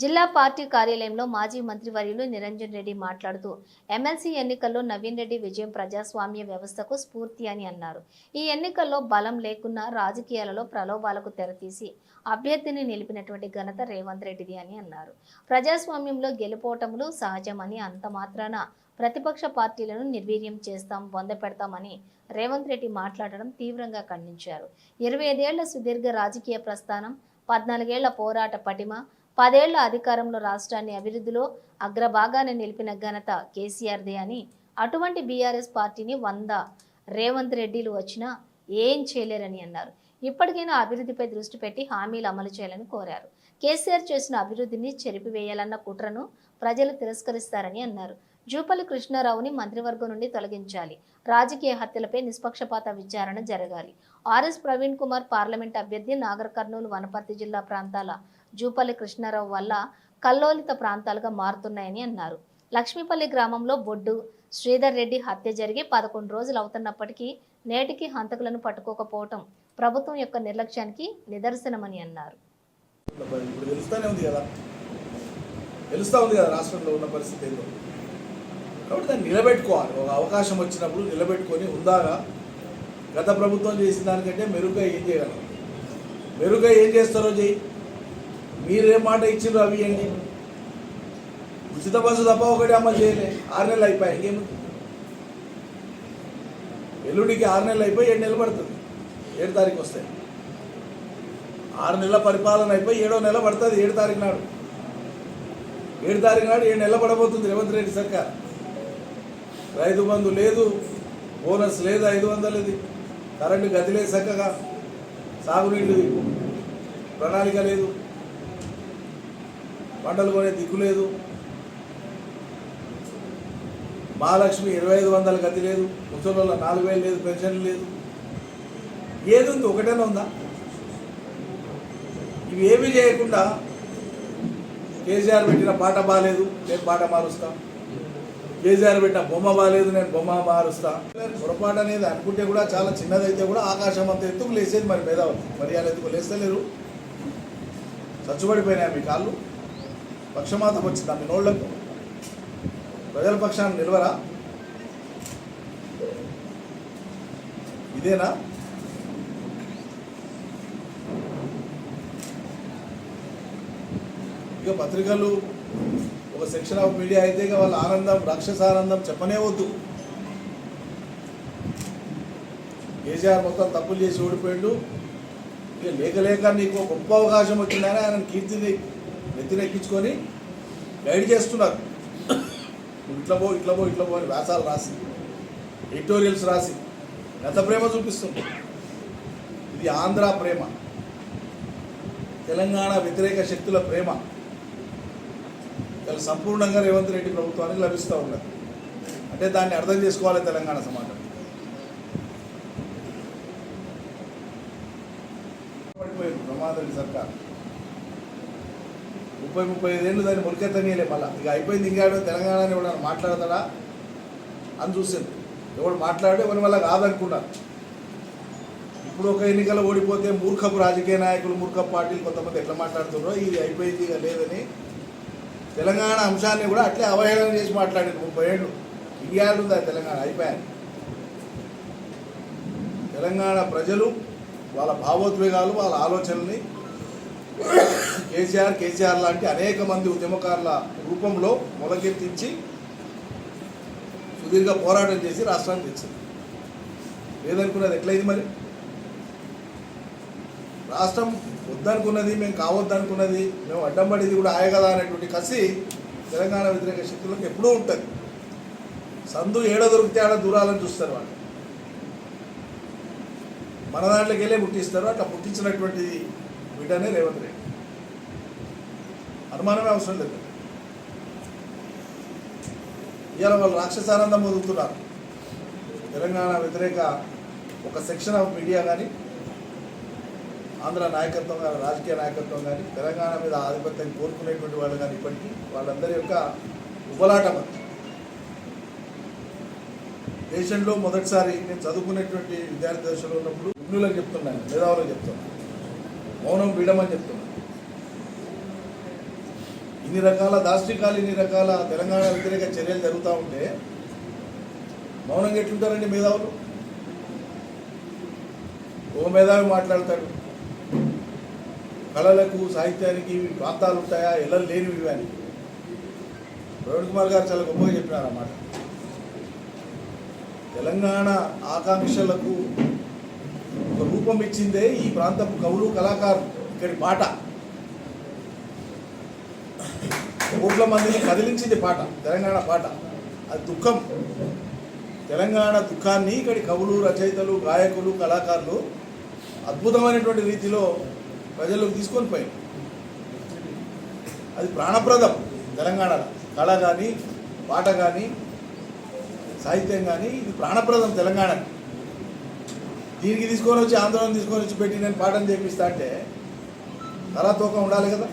జిల్లా పార్టీ కార్యాలయంలో మాజీ మంత్రివర్యులు నిరంజన్ రెడ్డి మాట్లాడుతూ ఎమ్మెల్సీ ఎన్నికల్లో నవీన్ రెడ్డి విజయం ప్రజాస్వామ్య వ్యవస్థకు స్ఫూర్తి అని అన్నారు. ఈ ఎన్నికల్లో బలం లేకున్నా రాజకీయాలలో ప్రలోభాలకు తెరతీసి అభ్యర్థిని నిలిపినటువంటి ఘనత రేవంత్ రెడ్డిది అని అన్నారు. ప్రజాస్వామ్యంలో గెలుపోటములు సహజమని అంత మాత్రాన ప్రతిపక్ష పార్టీలను నిర్వీర్యం చేస్తాం పొందపెడతామని రేవంత్ రెడ్డి మాట్లాడడం తీవ్రంగా ఖండించారు. ఇరవై ఐదేళ్ళ సుదీర్ఘ రాజకీయ ప్రస్థానం పద్నాలుగేళ్ళ పోరాట పటిమ పదేళ్ళ అధికారంలో రాష్ట్రాన్ని అభివృద్ధిలో అగ్రభాగాన్ని నిలిపిన ఘనత కేసీఆర్దే అని అటువంటి బీఆర్ఎస్ పార్టీని వంద రేవంత్ రెడ్డిలు వచ్చినా ఏం చేయలేరని అన్నారు. ఇప్పటికైనా అభివృద్ధిపై దృష్టి పెట్టి హామీలు అమలు చేయాలని కోరారు. కేసీఆర్ చేసిన అభివృద్ధిని చెరిపివేయాలన్న కుట్రను ప్రజలు తిరస్కరిస్తారని అన్నారు. జూపల్లి కృష్ణారావుని మంత్రివర్గం నుండి తొలగించాలి. రాజకీయ హత్యలపై నిష్పక్షపాత విచారణ జరగాలి. ఆర్ఎస్ ప్రవీణ్ కుమార్ పార్లమెంట్ అభ్యర్థి నాగర్ కర్నూలు వనపర్తి జిల్లా ప్రాంతాల జూపల్లి కృష్ణారావు వల్ల కల్లోలిత ప్రాంతాలుగా మారుతున్నాయని అన్నారు. లక్ష్మీపల్లి గ్రామంలో బొడ్డు శ్రీధర్ రెడ్డి హత్య జరిగి పదకొండు రోజులు అవుతున్నప్పటికీ నేటికి హంతకులను పట్టుకోకపోవటం ప్రభుత్వం యొక్క నిర్లక్ష్యానికి నిదర్శనమని అన్నారు. తెలుస్తూ ఉంది కదా రాష్ట్రంలో ఉన్న పరిస్థితి ఏందో. కాబట్టి దాన్ని నిలబెట్టుకోవాలి. ఒక అవకాశం వచ్చినప్పుడు నిలబెట్టుకొని ఉందాగా గత ప్రభుత్వం చేసిన దానికంటే మెరుగ్గా ఏం చేయగలం? మెరుగ్గా ఏం చేస్తారో చేయి మీరేం మాట ఇచ్చిండ్రు అవి ఏంటి ఉచిత బస్సు తప్ప ఒకటి అమలు చేయలే. ఆరు నెలలు అయిపోయాయి. ఇంకేముంది? ఎల్లుడికి ఆరు నెలలు అయిపోయి ఏడు నెలలు పడుతుంది. ఏడు తారీఖు వస్తాయి ఆరు నెలల పరిపాలన అయిపోయి ఏడో నెల పడుతుంది ఏడు తారీఖు నాడు. ఏడు తారీఖు నాడు ఏడు నెలలు పడబోతుంది రేవంత్ రెడ్డి సర్కార్. రైతు బంధు లేదు బోనస్ లేదు ఐదు వందలది. కరెంటు గదిలే లేదు చక్కగా. సాగునీళ్ళు ప్రణాళిక లేదు. పంటలు కొనే దిక్కు లేదు. మహాలక్ష్మి ఇరవై ఐదు వందల గతి లేదు. ముసలి నాలుగు వేలు లేదు పెన్షన్ లేదు. ఏది ఉంది ఒకటేనా ఉందా? ఇవి ఏమీ చేయకుండా కేసీఆర్ పెట్టిన పాట బాగాలేదు నేను పాట మారుస్తా. కేసీఆర్ పెట్టిన బొమ్మ బాగాలేదు నేను బొమ్మ మారుస్తా. పొరపాటు అనేది అనుకుంటే కూడా చాలా చిన్నదైతే కూడా ఆకాశం అంత ఎత్తుకు లేసేది మరి మీద మరి అలా ఎత్తుకు లేస్తలేరు? చచ్చుబడిపోయినాయి మీ కాళ్ళు. పక్షమాతం వచ్చిందా మీ నోళ్ళకు ప్రజల పక్షాన్ని నిలవరా? ఇదేనా? ఇక పత్రికలు ఒక సెక్షన్ ఆఫ్ మీడియా అయితే ఇక వాళ్ళ ఆనందం రాక్షస ఆనందం చెప్పనే వద్దు. కేసీఆర్ మొత్తం తప్పులు చేసి ఓడిపోయాడు. ఇక లేక లేక నీకు గొప్ప అవకాశం వచ్చిందని ఆయన కీర్తిని నెత్తినెక్కించుకొని గైడ్ చేస్తున్నారు. ఇట్లా పో ఇట్లా పో ఇట్లా పో అని వ్యాసాలు రాసి ఎడిటోరియల్స్ రాసి ఎంత ప్రేమ చూపిస్తుంది? ఇది ఆంధ్ర ప్రేమ. తెలంగాణ వ్యతిరేక శక్తుల ప్రేమ. ఇలా సంపూర్ణంగా రేవంత్ రెడ్డి ప్రభుత్వానికి లభిస్తూ ఉన్నది. అంటే దాన్ని అర్థం చేసుకోవాలి తెలంగాణ సమాజం. పడిపోయింది బ్రహ్మారెడ్డి సర్కార్. ముప్పై ముప్పై ఐదేళ్ళు దాన్ని మురికెత్తనీయలే మళ్ళీ. ఇక అయిపోయింది ఇంకాడు తెలంగాణని ఎవడన్నా మాట్లాడతాడా? అని చూసింది ఎవడు మాట్లాడి ఎవరి వల్ల కాదనుకున్నారు ఇప్పుడు ఒక ఎన్నికలు ఓడిపోతే మూర్ఖపు రాజకీయ నాయకులు మూర్ఖపు పార్టీలు కొంతమంది ఎట్లా మాట్లాడుతున్నారో ఇది అయిపోయింది ఇక లేదని తెలంగాణ అంశాన్ని కూడా అట్లే అవహేళన చేసి మాట్లాడింది ముప్పై ఏళ్ళు. ఇండియాలో తెలంగాణ? అయిపోయాను తెలంగాణ ప్రజలు వాళ్ళ భావోద్వేగాలు వాళ్ళ ఆలోచనల్ని కేసీఆర్ కేసీఆర్ లాంటి అనేక మంది ఉద్యమకారుల రూపంలో మొలకెత్తించి సుదీర్ఘ పోరాటం చేసి రాష్ట్రాన్ని తెచ్చింది. లేదనుకున్నది ఎట్లయింది మరి? రాష్ట్రం వద్దనుకున్నది మేము కావద్దనుకున్నది మేము అడ్డం పడేది కూడా ఆయ కదా అనేటువంటి కసి తెలంగాణ వ్యతిరేక శక్తులకు ఎప్పుడూ ఉంటుంది. సందు ఏడ దొరికితే ఆడ దూరాలని చూస్తారు వాళ్ళు. మన దాంట్లోకి వెళ్ళే పుట్టిస్తారు అట్లా పుట్టించినటువంటి బిడ్డనే రేవంత్ రెడ్డి. అనుమానమే అవసరం లేదు. ఇవాళ వాళ్ళు రాక్షసానందం వదులుతున్నారు. తెలంగాణ వ్యతిరేక ఒక సెక్షన్ ఆఫ్ మీడియా కానీ ఆంధ్ర నాయకత్వం కానీ రాజకీయ నాయకత్వం కానీ తెలంగాణ మీద ఆధిపత్యం కోరుకునేటువంటి వాళ్ళు కానీ ఇప్పటికీ వాళ్ళందరి యొక్క ఉబలాటం దేశంలో మొదటిసారి నేను చదువుకునేటువంటి విద్యార్థి దశలో ఉన్నప్పుడు విఘ్నులకు చెప్తున్నాను మేధావులకు చెప్తున్నాను మౌనం వీడమని చెప్తున్నాను. ఇన్ని రకాల దాష్టికాలు ఇన్ని రకాల తెలంగాణ వ్యతిరేక చర్యలు జరుగుతూ ఉంటే మౌనంగా ఎట్లుంటారండి మేధావులు? ఓ మేధావి మాట్లాడతాడు. కళలకు సాహిత్యానికి ప్రాంతాలు ఉంటాయా? ఎలా లేనివి ఇవి అని. ప్రవీణ్ కుమార్ గారు చాలా గొప్పగా చెప్పినారు అన్నమాట తెలంగాణ ఆకాంక్షలకు ఒక రూపం ఇచ్చిందే ఈ ప్రాంతపు కవులు కళాకారులు. ఇక్కడి పాట. కోట్ల మందిని కదిలించింది పాట తెలంగాణ పాట. అది దుఃఖం. తెలంగాణ దుఃఖాన్ని ఇక్కడి కవులు రచయితలు గాయకులు కళాకారులు అద్భుతమైనటువంటి రీతిలో ప్రజల్లోకి తీసుకొని పోయి అది ప్రాణప్రదం తెలంగాణలో. కళ కానీ పాట కానీ సాహిత్యం కానీ ఇది ప్రాణప్రదం తెలంగాణకి. దీనికి తీసుకొని వచ్చి ఆందోళన తీసుకొని వచ్చి పెట్టి నేను పాఠం చేపిస్తా అంటే తలా తూకం ఉండాలి కదా.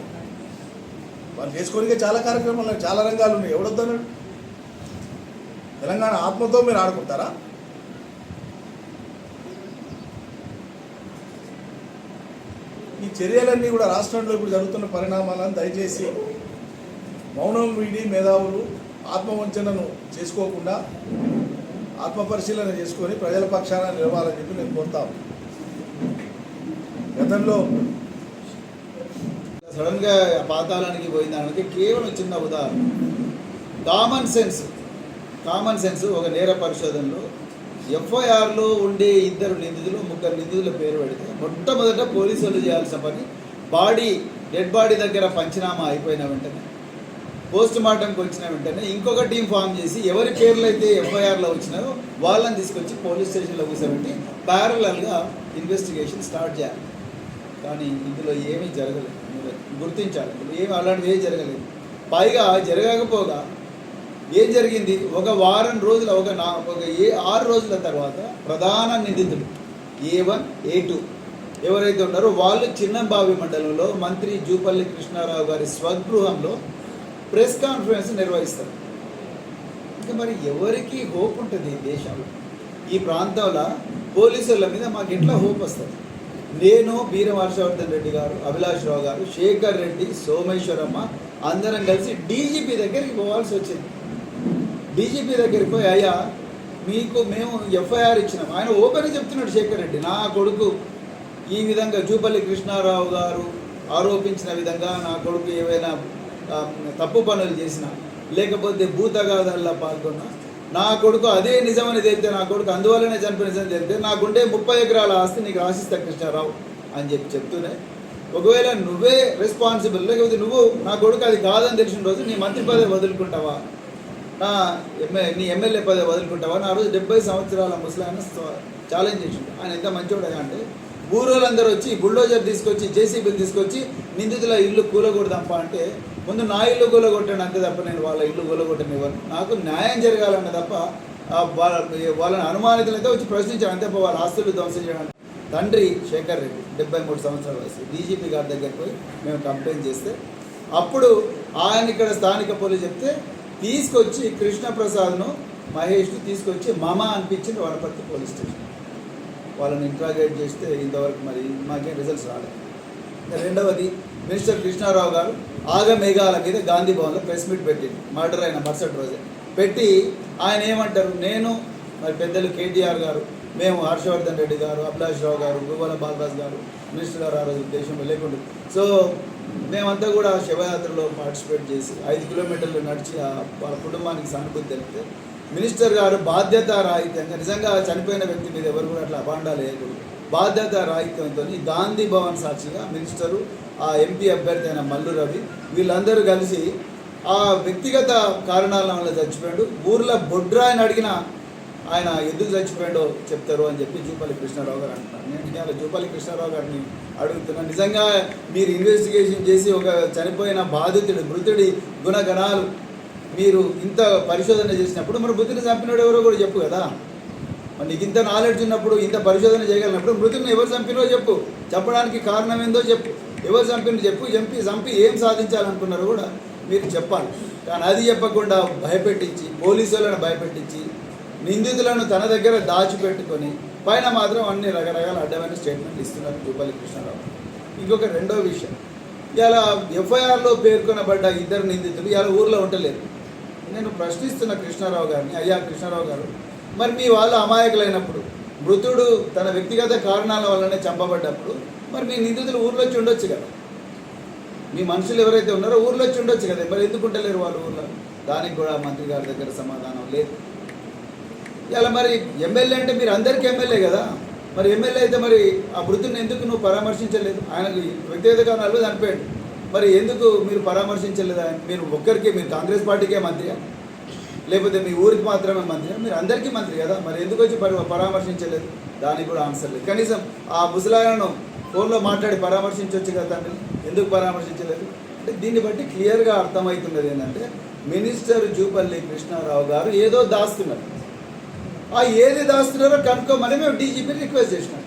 వాళ్ళు చేసుకోనికే చాలా కార్యక్రమాలు ఉన్నాయి చాలా రంగాలు ఉన్నాయి. ఎవడొద్దన్నాడు? తెలంగాణ ఆత్మతో మీరు ఆడుకుంటారా? ఈ చర్యలన్నీ కూడా రాష్ట్రంలో ఇప్పుడు జరుగుతున్న పరిణామాలను దయచేసి మౌనం వీడి మేధావులు ఆత్మవంచనను చేసుకోకుండా ఆత్మపరిశీలన చేసుకొని ప్రజల పక్షాన నిలవాలని చెప్పి నేను కోరుతాను గతంలో సడన్గా పాతాలానికి పాతాళానికి పోయిందానికి కేవలం చిన్న ఉదాహరణ. Common sense. కామన్ సెన్స్ ఒక నేర పరిశోధనలో ఎఫ్ఐఆర్లో ఉండే ఇద్దరు నిందితులు ముగ్గురు నిందితుల పేరు పెడితే మొట్టమొదట పోలీసు వాళ్ళు చేయాల్సిన పని బాడీ డెడ్ బాడీ దగ్గర పంచనామా అయిపోయిన వెంటనే పోస్ట్ మార్టంకి వచ్చిన వెంటనే ఇంకొక టీం ఫామ్ చేసి ఎవరి పేర్లు అయితే ఎఫ్ఐఆర్లో వచ్చినారో వాళ్ళని తీసుకొచ్చి పోలీస్ స్టేషన్లో కూర్చోబెట్టి ప్యారలల్గా ఇన్వెస్టిగేషన్ స్టార్ట్ చేయాలి. కానీ ఇందులో ఏమీ జరగలేదు. గుర్తించాలి. ఏం అలాంటిది అలాంటివి జరగలేదు. పైగా జరగకపోగా ఏం జరిగింది? ఒక వారం రోజుల ఒక నా ఒక ఏ ఆరు రోజుల తర్వాత ప్రధాన నిందితులు ఏ వన్ ఏ టూ ఎవరైతే ఉన్నారో వాళ్ళు చిన్నంబావి మండలంలో మంత్రి జూపల్లి కృష్ణారావు గారి స్వగృహంలో ప్రెస్ కాన్ఫరెన్స్ నిర్వహిస్తారు. ఇంకా మరి ఎవరికి హోప్ ఉంటుంది ఈ దేశంలో? ఈ ప్రాంతంలో పోలీసుల మీద మాకు ఎట్లా హోప్ వస్తుంది? నేను బీరం హర్షవర్ధన్ రెడ్డి గారు అభిలాష్ రావు గారు శేఖర్ రెడ్డి సోమేశ్వరమ్మ అందరం కలిసి డీజీపీ దగ్గరికి పోవాల్సి వచ్చింది. డీజీపీ దగ్గరికి పోయి అయ్యా మీకు మేము ఎఫ్ఐఆర్ ఇచ్చినాం. ఆయన ఓపెన్ చెప్తున్నాడు శేఖర్ రెడ్డి నా కొడుకు ఈ విధంగా జూపల్లి కృష్ణారావు గారు ఆరోపించిన విధంగా నా కొడుకు ఏవైనా తప్పు పనులు చేసిన లేకపోతే భూతగాదాల్లో పాల్గొన్నా నా కొడుకు అదే నిజమని తెలితే నా కొడుకు అందువల్లనే చనిపోయిన నిజం తెలితే నాకుంటే ముప్పై ఎకరాల ఆస్తి నీకు ఆశిస్తా కృష్ణారావు అని చెప్పి చెప్తూనే ఒకవేళ నువ్వే రెస్పాన్సిబుల్ లేకపోతే నువ్వు నా కొడుకు అది కాదని తెలిసిన రోజు నీ మంత్రి పదవి వదులుకుంటావా? నా ఎమ్మె నీ ఎమ్మెల్యే పదవి వదులుకుంటావా? నా రోజు డెబ్బై సంవత్సరాల ముసలాయన ఛాలెంజ్ చేసిండు. ఆయన ఎంత మంచివాడు అంటే ఊరోళ్ళందరూ వచ్చి బుల్డోజర్ తీసుకొచ్చి జేసీబీలు తీసుకొచ్చి నిందితుల ఇల్లు కూలగొడదాంపా అంటే ముందు నా ఇల్లు కూలగొట్టాను అంతే తప్ప నేను వాళ్ళ ఇల్లు కూలగొట్టనివ్వను నాకు న్యాయం జరగాలన్న తప్ప వాళ్ళ వాళ్ళని అనుమానితులైతే వచ్చి ప్రశ్నించాను అంతే వాళ్ళ ఆస్తులు ధ్వంసం చేయడానికి. తండ్రి శేఖర్ రెడ్డి డెబ్బై మూడు సంవత్సరాల వయసు. డీజీపీ గారి దగ్గరికి పోయి మేము కంప్లైంట్ చేస్తే అప్పుడు ఆయన ఇక్కడ స్థానిక పోలీసు చెప్తే తీసుకొచ్చి కృష్ణప్రసాద్ను మహేష్ను తీసుకొచ్చి మమ అనిపించింది వనపర్తి పోలీస్ స్టేషన్. వాళ్ళని ఇంట్రాగేట్ చేస్తే ఇంతవరకు మరి మాకేం రిజల్ట్స్ రాలేదు. రెండవది మినిస్టర్ కృష్ణారావు గారు ఆగమేఘాల మీద గాంధీ భవన్లో ప్రెస్ మీట్ పెట్టింది మర్డర్ అయిన మరుసటి రోజే. పెట్టి ఆయన ఏమంటారు? నేను మరి పెద్దలు కేటీఆర్ గారు మేము హర్షవర్ధన్ రెడ్డి గారు అభిలాష్ రావు గారు గువ్వల బాలరాజు గారు మినిస్టర్ గారు ఆ రోజు దేశంలో లేకుండా. సో మేమంతా కూడా శివయాత్రలో పార్టిసిపేట్ చేసి ఐదు కిలోమీటర్లు నడిచి ఆ వాళ్ళ కుటుంబానికి సానుభూతి తెలిపితే మినిస్టర్ గారు బాధ్యత రాహిత్యంగా నిజంగా చనిపోయిన వ్యక్తి మీద ఎవరు కూడా అట్లా అభాండాలు వేయకూడదు. బాధ్యత రాహిత్యంతో గాంధీ భవన్ సాక్షిగా మినిస్టరు ఆ ఎంపీ అభ్యర్థి అయిన మల్లు రవి వీళ్ళందరూ కలిసి ఆ వ్యక్తిగత కారణాల వల్ల చచ్చిపోయాడు. ఊర్లో బొడ్రాయని అడిగిన ఆయన ఎందుకు చచ్చిపోయాడో చెప్తారు అని చెప్పి జూపల్లి కృష్ణారావు గారు అంటున్నారు. నేను ఇవాళ జూపల్లి కృష్ణారావు గారిని అడుగుతున్నాను నిజంగా మీరు ఇన్వెస్టిగేషన్ చేసి ఒక చనిపోయిన బాధితుడి మృతుడి గుణగణాలు మీరు ఇంత పరిశోధన చేసినప్పుడు మరి మృతుని చంపినాడు ఎవరో కూడా చెప్పు కదా. మరి నీకు ఇంత నాలెడ్జ్ ఉన్నప్పుడు ఇంత పరిశోధన చేయగలిగినప్పుడు మృతుని ఎవరు చంపినో చెప్పు. చెప్పడానికి కారణం ఏందో చెప్పు. ఎవరు చంపిన చెప్పు చంపి చంపి ఏం సాధించాలనుకున్నారో కూడా మీరు చెప్పాలి. కానీ అది చెప్పకుండా భయపెట్టించి పోలీసులను భయపెట్టించి నిందితులను తన దగ్గర దాచిపెట్టుకొని పైన మాత్రం అన్ని రకరకాల అడ్డమైన స్టేట్మెంట్లు ఇస్తున్నారు జూపల్లి కృష్ణారావు. ఇంకొక రెండో విషయం. ఇలా ఎఫ్ఐఆర్లో పేర్కొనబడ్డ ఇద్దరు నిందితులు ఇలా ఊర్లో ఉండలేరు నేను ప్రశ్నిస్తున్న కృష్ణారావు గారిని అయ్యా కృష్ణారావు గారు మరి మీ వాళ్ళు అమాయకులైనప్పుడు మృతుడు తన వ్యక్తిగత కారణాల వల్లనే చంపబడ్డప్పుడు మరి మీ నిందితులు ఊర్లో వచ్చి ఉండొచ్చు కదా. మీ మనుషులు ఎవరైతే ఉన్నారో ఊర్లో వచ్చి ఉండొచ్చు కదా. మరి ఎందుకు ఉండలేరు వాళ్ళు ఊర్లో? దానికి కూడా మంత్రి గారి దగ్గర సమాధానం లేదు. ఇలా మరి ఎమ్మెల్యే అంటే మీరు అందరికీ ఎమ్మెల్యే కదా. మరి ఎమ్మెల్యే అయితే మరి ఆ వృద్ధుని ఎందుకు నువ్వు పరామర్శించలేదు? ఆయనకి వ్యక్తిగత కారణాలు చనిపోయాడు మరి ఎందుకు మీరు పరామర్శించలేదు? మీరు ఒక్కరికి మీరు కాంగ్రెస్ పార్టీకే మంత్రియా? లేకపోతే మీ ఊరికి మాత్రమే మంత్రి మీరు అందరికీ మంత్రి కదా. మరి ఎందుకు వచ్చి పరి- పరామర్శించలేదు? దానికి కూడా ఆన్సర్ లేదు. కనీసం ఆ ముసలాయనను ఫోన్లో మాట్లాడి పరామర్శించవచ్చు కదా తండ్రి? ఎందుకు పరామర్శించలేదు? అంటే దీన్ని బట్టి క్లియర్గా అర్థమవుతున్నది ఏంటంటే మినిస్టర్ జూపల్లి కృష్ణారావు గారు ఏదో దాస్తున్నారు. ఆ ఏది దాస్తున్నారో కనుక్కోమని మేము డీజీపీ రిక్వెస్ట్ చేసినాం.